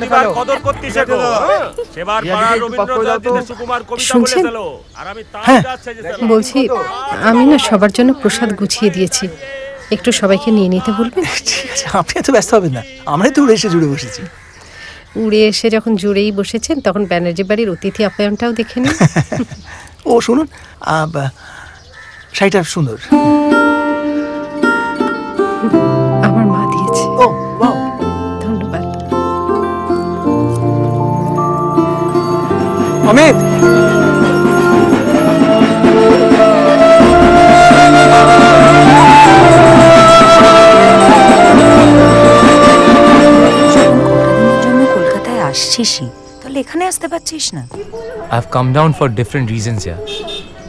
প্রতিভার কদর করতে শেখো হ্যাঁ? সেবার তো। রবীন্দ্রনাথ সুকুমার কবিতা? আর আমি তার হ্যাঁ। যে বলছি আমি না সবার জন্য প্রসাদ গুছিয়ে দিয়েছি। একটু সবাইকে নিয়ে নিতে বলবেন? আপনি এত ব্যস্ত হবেন না। আমরাই তো উড়ে এসে জুড়ে বসেছি। উড়ে এসে যখন জুড়েই বসেছেন তখন ব্যানার্জি বাড়ির অতিথি আপ্যায়নটাও দেখে নিন। ও শুনুন শাড়িটা সুন্দর। অমিত! জন্য কলকাতায় আসছিসই তাহলে এখানে আসতে পারছিস না। I have come down for different reasons ya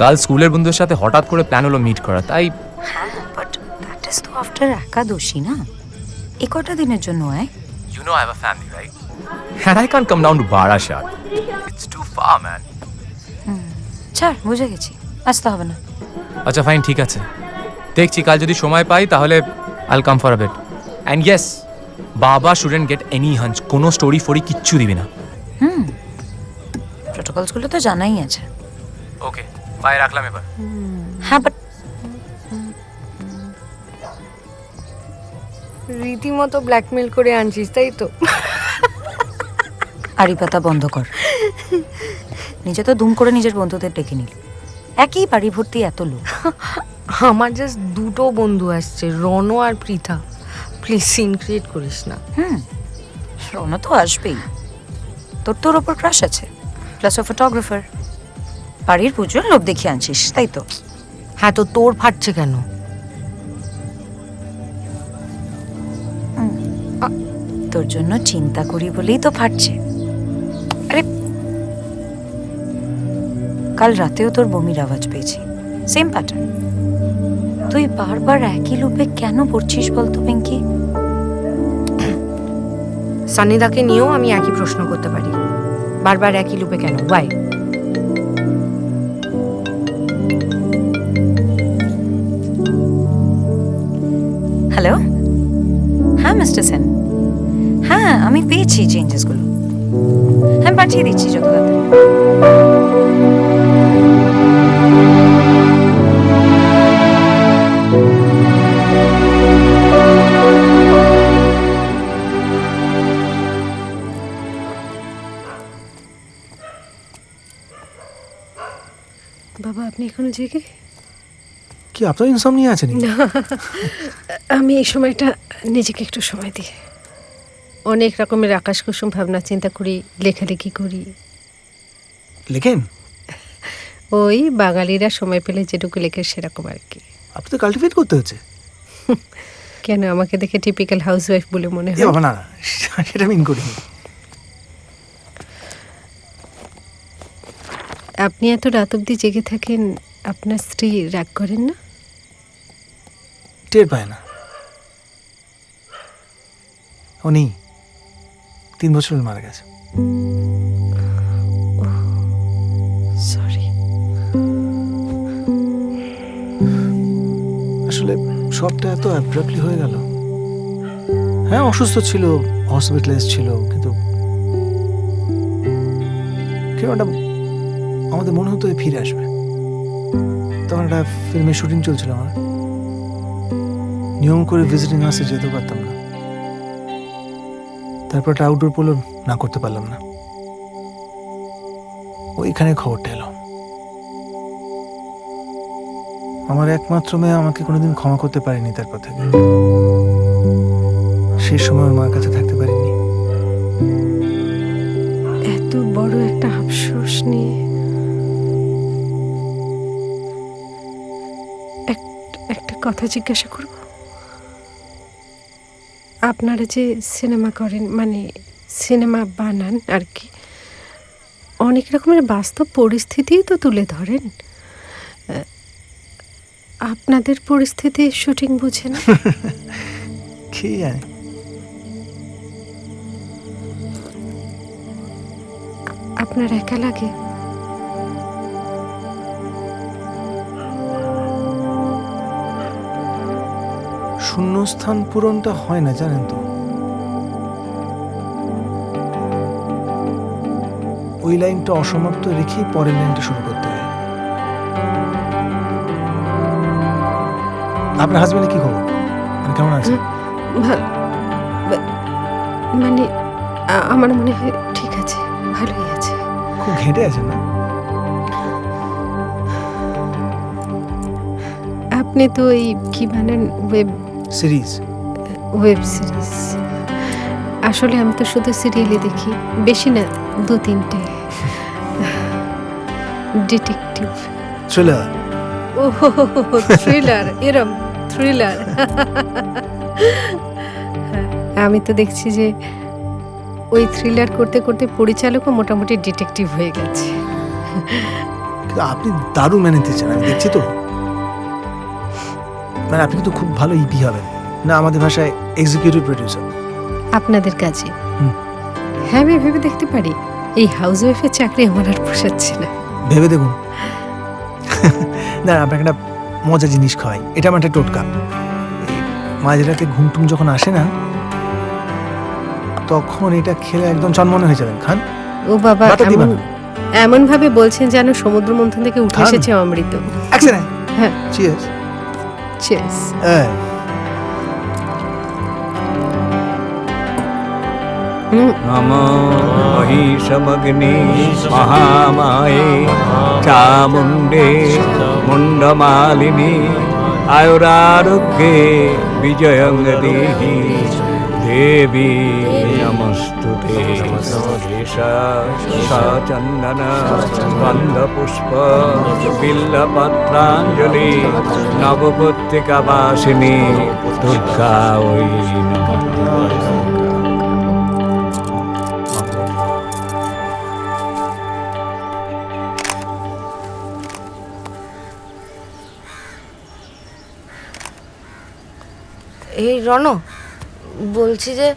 কাল স্কুলের বন্ধুদের সাথে হঠাৎ করে প্ল্যান হলো মিট করা তাই হ্যাঁ বাট দ্যাট ইজ তো আফটার একাদশী না? এ কটা দিনের জন্য আয় You know I have a family, right? And I can't come down to Barashat. It's too far, man. ছাড় বুঝে গেছি। আসতে হবে না। আচ্ছা ফাইন ঠিক আছে। দেখছি কাল যদি সময় পাই তাহলে I'll come for a bet and yes বাবা শুডেন্ট গেট এনি হাঞ্চ কোনো স্টোরি ফোরি কিচ্ছু দিবি না। প্রোটোকলসগুলো তো জানাই আছে। ওকে বাই রাখলাম এবার। হ্যাঁ বাট রীতিমতো ব্ল্যাকমেল করে আনছিস তাই তো? আড়ি পাতা বন্ধ কর। নিজে তো দুম করে নিজের বন্ধুদের ডেকে নিল। একই বাড়ি ভর্তি এত লোক। আমার জাস্ট দুটো বন্ধু আসছে রনো আর পৃথা প্লিজ সিন ক্রিয়েট করিস না। হুম রওনা তো আসবেই। তোর তোর ওপর ক্রাশ আছে। প্লাস ও ফটোগ্রাফার বাড়ির পুজোর লোক দেখিয়ে আনছিস তাই তো? হ্যাঁ তো তোর ফাটছে কেন? তোর জন্য চিন্তা করি বলেই তো ফাটছে। কাল রাতেও তোর বমির আওয়াজ পেয়েছি। সেম প্যাটার্ন তুই বারবার একই লুপে কেন পড়ছিস বলতো পিঙ্কি সানিদাকে নিয়েও আমি একই প্রশ্ন করতে পারি। বারবার একই লুপে কেন? ওয়াই হ্যালো হ্যাঁ মিস্টার সেন হ্যাঁ আমি পেয়েছি চেঞ্জেসগুলো হ্যাঁ পাঠিয়ে দিচ্ছি যত তাড়াতাড়ি। আপনি এখনও জেগে? কি আপনার ইনসমনিয়া আছে নাকি আমি এই সময়টা নিজেকে একটু সময় দিই। অনেক রকমের আকাশ কুসুম ভাবনা চিন্তা করি লেখালেখি করি। লেখেন? ওই বাঙালিরা সময় পেলে যেটুকু লেখে সেরকম আর কি। আপনি তো কাল্টিভেট করতে হচ্ছে। কেন আমাকে দেখে টিপিক্যাল হাউসওয়াইফ বলে মনে হয়? না না, সেটা মিন করিনি। আপনি এত রাত অবধি জেগে থাকেন আপনার স্ত্রী রাগ করেন না? টের পায় না। নেই তিন বছর মারা গেছে। সরি আসলে সবটা এত অ্যাব্রাপ্টলি হয়ে গেল। হ্যাঁ অসুস্থ ছিল হসপিটালাইজ ছিল কিন্তু কেউ একটা আমাদের মনে হতো ফিরে আসবে। তখন একটা ফিল্মের শুটিং চলছিল আমার। নিয়ম করে ভিজিটিং আসে যেতে পারতাম না। তারপর একটা আউটডোর পোলো না করতে পারলাম না। ওইখানে খবরটা এলো। আমার একমাত্র মেয়ে আমাকে কোনোদিন ক্ষমা করতে পারেনি তারপর থেকে সেই সময় মার কাছে থাকতে পারিনি। এত বড় একটা আফসোস নিয়ে কথা জিজ্ঞাসা করব? আপনারা যে সিনেমা করেন মানে সিনেমা বানান আর কি অনেক রকমের বাস্তব পরিস্থিতিই তো তুলে ধরেন। আপনাদের পরিস্থিতি শুটিং বুঝে না? কি জানি। আপনার একা লাগে? শূন্যস্থান পূরণটা হয় না জানেন তো? ওই লাইনটা অসমাপ্ত রেখেই পরের লাইনটা শুরু করতে হয়। আপনার হাজবেন্ডের কি খবর? মানে কেমন আছে? মানে আমার মনে হয় ঠিক আছে ভালোই আছে। খুব ঘেঁটে আছেন না? আপনি তো এই কি বানান ওয়েব সিরিজ? Web series. আসলে আমি তো শুধু সিরিয়ালে দেখি বেশি না দু তিনটে। ডিটেকটিভ। থ্রিলার ও থ্রিলার এরম থ্রিলার আমি তো দেখছি যে ওই থ্রিলার করতে করতে পরিচালকও মোটামুটি ডিটেকটিভ হয়ে গেছে। আপনি দারুণ মেনে নিতেছেন আমি দেখছি তো। মানে আপনি কিন্তু খুব ভালো ইপি হবেন। না আমাদের ভাষায় এক্সিকিউটিভ প্রডিউসার আপনাদের কাছে হ্যাঁ আমি ভেবে দেখতে পারি। এই হাউস ওয়াইফের চাকরি আমার আর পোষাচ্ছে না। ভেবে দেখুন। না আপনাকে একটা মজা জিনিস খাওয়াই। এটা আমার একটা টোটকা। এই মাঝরাতে ঘুমটুম যখন আসে না তখন এটা খেলে একদম চনমনে হয়ে যাবেন। খান। ও বাবা এমন এমন ভাবে বলছেন যেন সমুদ্র মন্থন থেকে উঠে। এসেছে অমৃত। হ্যাঁ। চিয়ার্স হ্যাঁ হুম নমো মহিষমগ্নি মহামায়ে চামুণ্ডে মুণ্ডমালিনী আয়ুরারোগ্যে বিজয়ং দেহি দেবী নমস্তুতে সচন্দন গন্ধপুষ্প বিল্লপত্রাঞ্জলি নবপত্রিকা বাসিনী দুর্গা ওই নমঃ এই রণ বলছি যে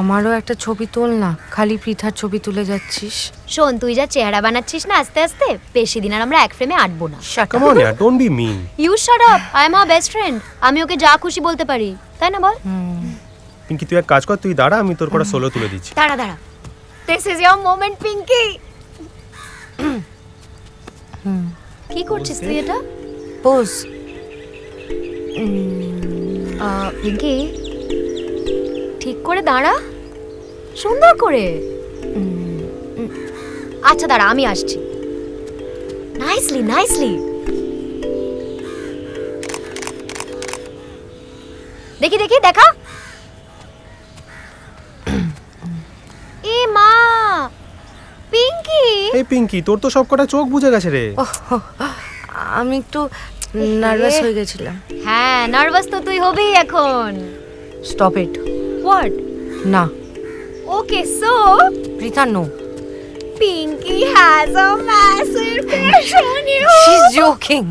আমারও একটা ছবি তোল না খালি পৃথার ছবি তুলে যাচ্ছিস। শোন তুই যা চেহারা বানাচ্ছিস না আস্তে আস্তে বেশি দিন আর আমরা এক ফ্রেমে আটবো না। Come on year don't be mean you shut up I am her best friend আমি ওকে যা খুশি বলতে পারি তাই না বল? পিঙ্কি তুই এক কাজ কর তুই দাঁড়া আমি তোর কটা সোলো তুলে দিচ্ছি। দাঁড়া দাঁড়া। This is your moment Pinky কি করছিস তুই এটা? পোজ পিঙ্কি ঠিক করে দাঁড়া। সুন্দর করে। আচ্ছা দাঁড়া আমি আসছি। নাইসলি নাইসলি দেখি দেখি দেখা। এ মা পিঙ্কি। এই পিঙ্কি তোর তো সব কটা চোখ বুঝে গেছে রে। আমি একটু নার্ভাস হয়ে গেছিলাম। হ্যাঁ নার্ভাস তো তুই হবি এখন। স্টপ ইট হোয়াট না okay so Pritha no Pinky has a massive crush on you. She is joking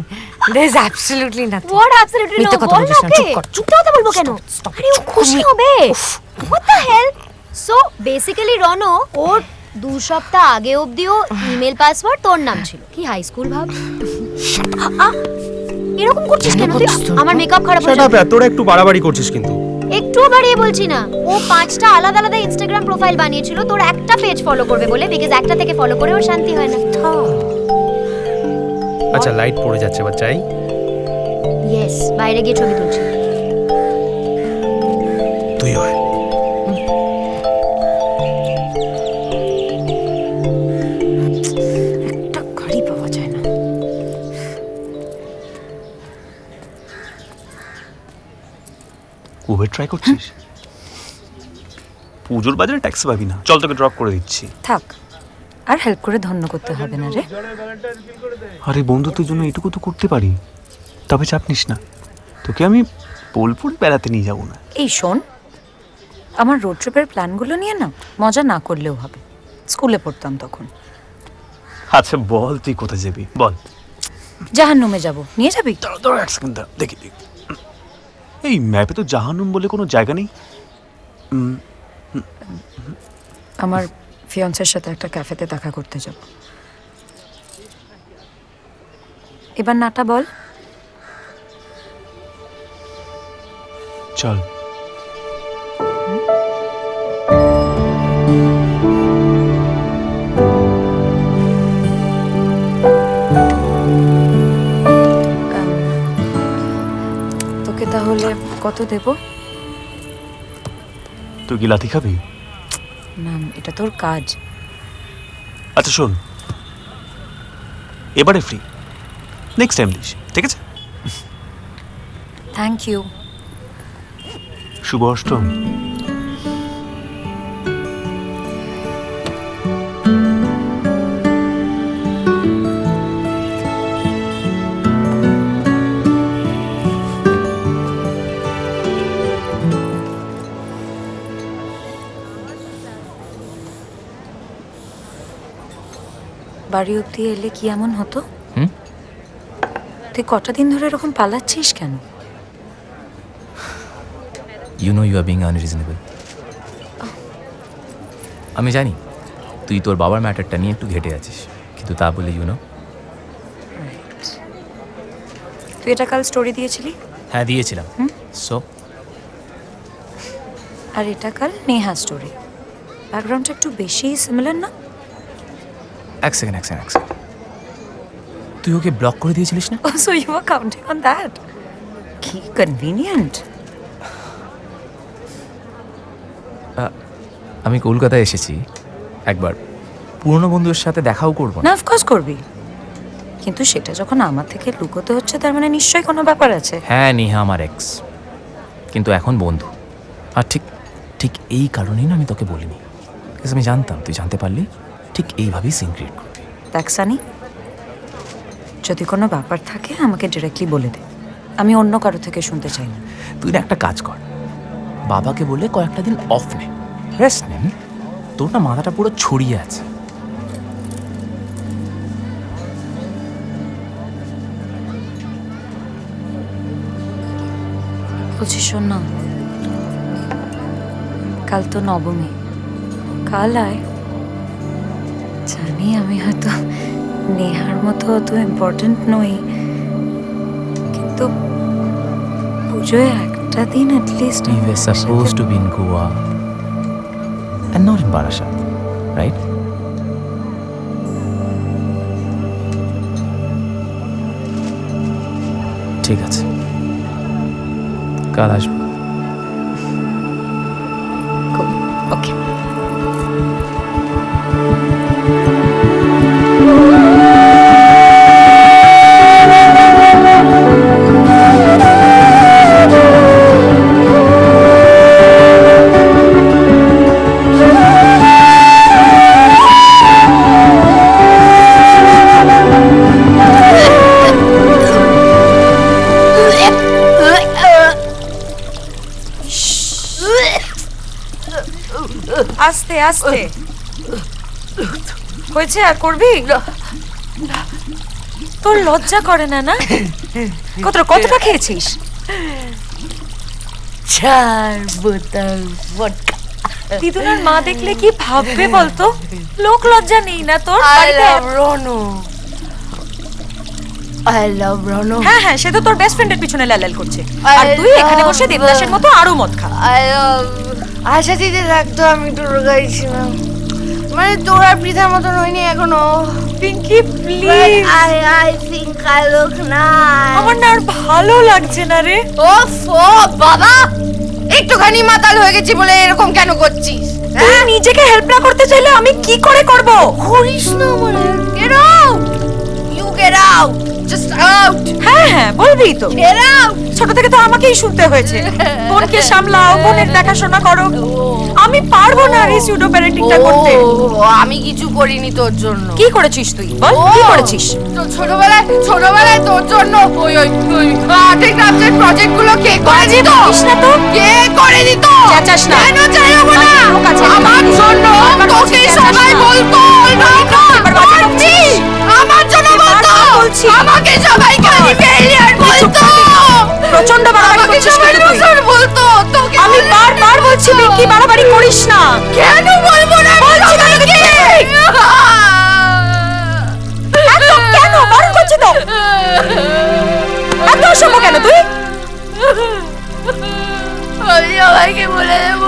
there is absolutely nothing What absolutely no? বল না ওকে। চুপ কথা বলব কেন? আরে ও। খুশি হবে। What the hell? So basically Rono ওর দু সপ্তাহ আগে অবধিও ইমেল পাসওয়ার্ড তোর নাম ছিল কি হাই স্কুল ভাব এরকম করছিস কেন তুই আমার মেকআপ খারাপ হয়ে যাবে তোরা একটু বাড়াবাড়ি করছিস কিন্তু একটুও বাড়িয়ে বলছি না। ও পাঁচটা আলাদা আলাদা ইনস্টাগ্রাম প্রোফাইল বানিয়েছিল তোর একটা পেজ ফলো করবে বলে বিকজ একটা থেকে ফলো করে ওর শান্তি হয় না। আচ্ছা লাইট পড়ে যাচ্ছে বাচ্চাই ইয়েস বাইরে গিয়ে ছবি তুলছি। উবের ট্রাই করছিস? পুজোর বাজারে ট্যাক্সি পাবি না। চল তোকে ড্রপ করে দিচ্ছি। থাক আর হেল্প করে ধন্য করতে হবে না রে। আরে বন্ধুত্বের জন্য এটুকু তো করতে পারি। তবে চাপ নিস না। তোকে আমি বোলপুর বেড়াতে নিয়ে যাব না। এই শোন আমার রোড ট্রিপের প্ল্যানগুলো নিয়ে না মজা না করলেও হবে। স্কুলে পড়তাম তখন। আচ্ছা বল তুই কোথায় যাবি? বল। জাহান্নুমে যাব। নিয়ে যাবি? দাঁড়া দাঁড়া এক সেকেন্ড দেখি দেখি। এই ম্যাপে তো জাহান্নুম বলে কোনো জায়গা নেই। আমার ফিয়ন্সের সাথে একটা ক্যাফেতে দেখা করতে যাব। এবার নাটা বল। চল। কত দেব? তুই কি লাথি খাবি? না এটা তোর কাজ। আচ্ছা শোন। এবারে ফ্রি নেক্সট টাইম দিস ঠিক আছে? থ্যাংক ইউ শুভ অষ্টমী। বাড়ি অব্দি এলে কি এমন হতো? তুই কটা দিন ধরে এরকম পালাচ্ছিস কেন? You know you are being unreasonable আমি জানি তুই তোর বাবার ম্যাটারটা নিয়ে একটু ঘেটে আছিস কিন্তু তা বলে ইউ নো তুই এটা কাল স্টোরি দিয়েছিলি? হ্যাঁ দিয়েছিলাম। সো আর এটা কাল নেহা স্টোরি ব্যাকগ্রাউন্ডটা একটু বেশি সিমিলার না? এক সেকেন্ড এক সেকেন্ড এক সেকেন্ড তুই ওকে ব্লক করে দিয়েছিলিস না? Oh, so you were counting on that. কি কনভিনিয়েন্ট আমি কলকাতায় এসেছি। একবার পুরনো বন্ধুর সাথে দেখাও করব না। না অফকোর্স করবি। কিন্তু সেটা যখন আমার থেকে লুকোতে হচ্ছে তার মানে নিশ্চয়ই কোনো ব্যাপার আছে। হ্যাঁ নেহা আমার এক্স কিন্তু এখন বন্ধু। আর ঠিক ঠিক এই কারণেই না আমি তোকে বলিনি। বিকজ আমি জানতাম তুই জানতে পারলি? ঠিক এইভাবেই সিন ক্রিয়েট করবি। দেখ সানি যদি কোনো ব্যাপার থাকে আমাকে ডিরেক্টলি বলে দে। আমি অন্য কারও থেকে শুনতে চাই না। তুই না একটা কাজ কর। বাবাকে বলে কয়েকটা দিন অফ নে। রেস্ট নে তোর না মাথাটা পুরো ছড়িয়ে আছে। বলছি শোন না। কাল তো নবমী। কাল আয়। জানি আমি হয়তো নেহার মতো অত ইম্পর্ট্যান্ট নই। কিন্তু পুজোয় একটা দিন at least We were supposed to be in Goa and not in Barashat, right? ঠিক আছে। কাল আসব। আস্তে আস্তে। হয়েছে আর করবি? তোর লজ্জা করে না না? কতটা কতটা খেয়েছিস? চার বোতল ভডকা দিদুনার মা দেখলে কি ভাববে বলতো? লোক লজ্জা নেই না তোর? I love Rono I love Rono হ্যাঁ হ্যাঁ সে তো তোর বেস্ট ফ্রেন্ডের পিছনে লালাল করছে। আর তুই এখানে বসে দেবদাসের মতো আরও মদ খা। আই লাভ আশা দিদি থাকতো আমি টোটো গাইছিলাম মানে তোর আর পৃথার মতন হয়নি এখনও। Pinky please I I think I look nice. আমার না আর ভালো লাগছে না রে। ওফ ও বাবা একটুখানি মাতাল হয়ে গেছি বলে এরকম কেন করছিস? তুই নিজেকে হেল্প না করতে চাইলে আমি কি করে করব? করিস না আমার get out you get out just out হ্যাঁ হ্যাঁ বলবি তো। গেট আউট ছোট থেকে তো আমাকেই শুনতে হয়েছে। বোনকে সামলাও বোনের দেখাশোনা করো। আমি পারব না রে সুডো প্যারেন্টিংটা করতে। আমি কিছু করিনি তোর জন্য। কি করেছিস তুই? বল কি করেছিস? তো ছোটবেলায় ছোটবেলায় তোর জন্য ওই ওই ওই আর্টে ক্রাফটের প্রজেক্টগুলো কে করে দিত না তো। কে করে দিত চেঁচাস না। কেন চাইব না? আমার না। কেন বলব না? বলছি এত কেন? বারণ করছি তো। এত অসভ্য কেন তুই? আমি সবাইকে বলে দেবো।